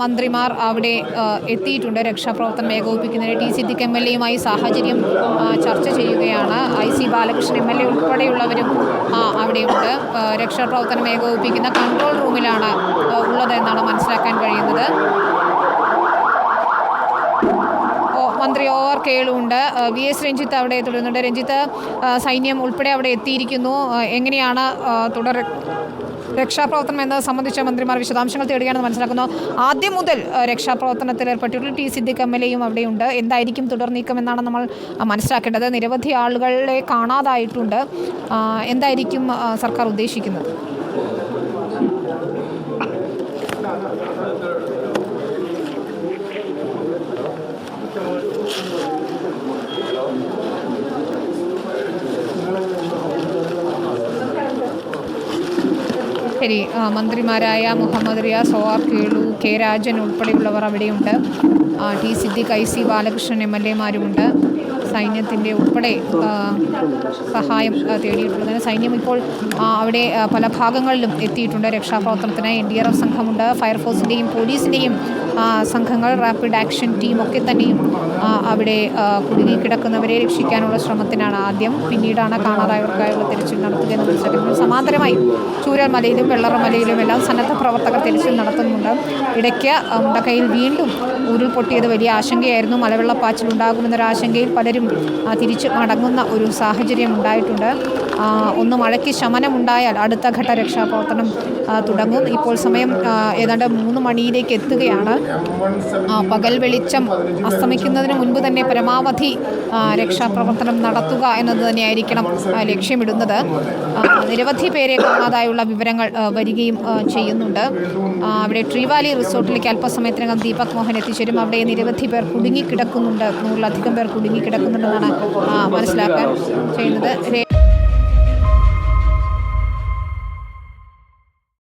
മന്ത്രിമാർ അവിടെ എത്തിയിട്ടുണ്ട്. രക്ഷാപ്രവർത്തനം ഏകോപിപ്പിക്കുന്നതിന് T C Siddique M L എയുമായി സാഹചര്യം ചർച്ച ചെയ്യുകയാണ്. I C Balakrishnan M L A ഉൾപ്പെടെയുള്ളവരും അവിടെയുണ്ട്. രക്ഷാപ്രവർത്തനം ഏകോപിപ്പിക്കുന്ന കൺട്രോൾ റൂമിലാണ് ഉള്ളതെന്നാണ് മനസ്സിലാക്കാൻ കഴിയുന്നത്. മന്ത്രി ഒ ആർ കേളുണ്ട്. വി എസ് രഞ്ജിത്ത് അവിടെ തുടരുന്നുണ്ട്. രഞ്ജിത്ത് സൈന്യം ഉൾപ്പെടെ അവിടെ എത്തിയിരിക്കുന്നു. എങ്ങനെയാണ് തുടർ രക്ഷാപ്രവർത്തനം എന്നത് സംബന്ധിച്ച മന്ത്രിമാർ വിശദാംശങ്ങൾ തേടുകയാണെന്ന് മനസ്സിലാക്കുന്നു. ആദ്യം മുതൽ രക്ഷാപ്രവർത്തനത്തിൽ ഏർപ്പെട്ടിട്ടുള്ള ടി സിദ്ദിഖ് എം എൽ എയും അവിടെയുണ്ട്. എന്തായിരിക്കും തുടർ നീക്കം എന്നാണ് നമ്മൾ മനസ്സിലാക്കേണ്ടത്. നിരവധി ആളുകളെ കാണാതായിട്ടുണ്ട്. എന്തായിരിക്കും സർക്കാർ ഉദ്ദേശിക്കുന്നത്? ശരി. മന്ത്രിമാരായ Muhammad Riyas O R Kelu K Rajan ഉൾപ്പെടെയുള്ളവർ അവിടെയുണ്ട്. T Siddique I C Balakrishnan M L എമാരുമുണ്ട്. സൈന്യത്തിന്റെ ഉൾപ്പെടെ സഹായം തേടിയിട്ടുള്ളത്. സൈന്യം ഇപ്പോൾ അവിടെ പല ഭാഗങ്ങളിലും എത്തിയിട്ടുണ്ട്. രക്ഷാപ്രവർത്തനത്തിന് എൻ ഡി ആർ എഫ് സംഘമുണ്ട്. ഫയർഫോഴ്സിന്റെയും പോലീസിന്റെയും സംഘങ്ങൾ റാപ്പിഡ് ആക്ഷൻ ടീം ഒക്കെ തന്നെയും അവിടെ കുടുങ്ങി കിടക്കുന്നവരെ രക്ഷിക്കാനുള്ള ശ്രമത്തിനാണ് ആദ്യം പിന്നീടാണ് കാണാതായവർക്കായുള്ള തിരച്ചിൽ നടത്തുക എന്ന് സമാന്തരമായി ചൂരൽമലയിലും വെള്ളറമലയിലും എല്ലാം സന്നദ്ധ പ്രവർത്തകർ തിരച്ചിൽ നടത്തുന്നുണ്ട്. ഇടയ്ക്ക് മുണ്ടക്കയിൽ വീണ്ടും ഉരുൾപൊട്ടിയത് വലിയ ആശങ്കയായിരുന്നു. മലവെള്ളപ്പാച്ചിൽ ഉണ്ടാകുമെന്നൊരു ആശങ്കയിൽ പലരും തിരിച്ച് മടങ്ങുന്ന ഒരു സാഹചര്യം ഉണ്ടായിട്ടുണ്ട്. ഒന്ന് മഴയ്ക്ക് ശമനമുണ്ടായാൽ അടുത്ത ഘട്ട രക്ഷാപ്രവർത്തനം തുടങ്ങും. ഇപ്പോൾ സമയം ഏതാണ്ട് മൂന്ന് മണിയിലേക്ക് എത്തുകയാണ്. പകൽ വെളിച്ചം അസ്തമിക്കുന്നതിന് മുൻപ് തന്നെ പരമാവധി രക്ഷാപ്രവർത്തനം നടത്തുക എന്നത് തന്നെയായിരിക്കണം ലക്ഷ്യമിടുന്നത്. നിരവധി പേരെ കാണാതായുള്ള വിവരങ്ങൾ വരികയും ചെയ്യുന്നുണ്ട്. അവിടെ ട്രീവാലി റിസോർട്ടിലേക്ക് അല്പസമയത്തിനകം ദീപക് മോഹൻ എത്തിച്ചേരും. അവിടെ നിരവധി പേർ കുടുങ്ങിക്കിടക്കുന്നുണ്ട്. നൂറിലധികം പേർ കുടുങ്ങിക്കിടക്കുന്നുണ്ടെന്നാണ് മനസ്സിലാക്കാൻ ചെയ്യുന്നത്.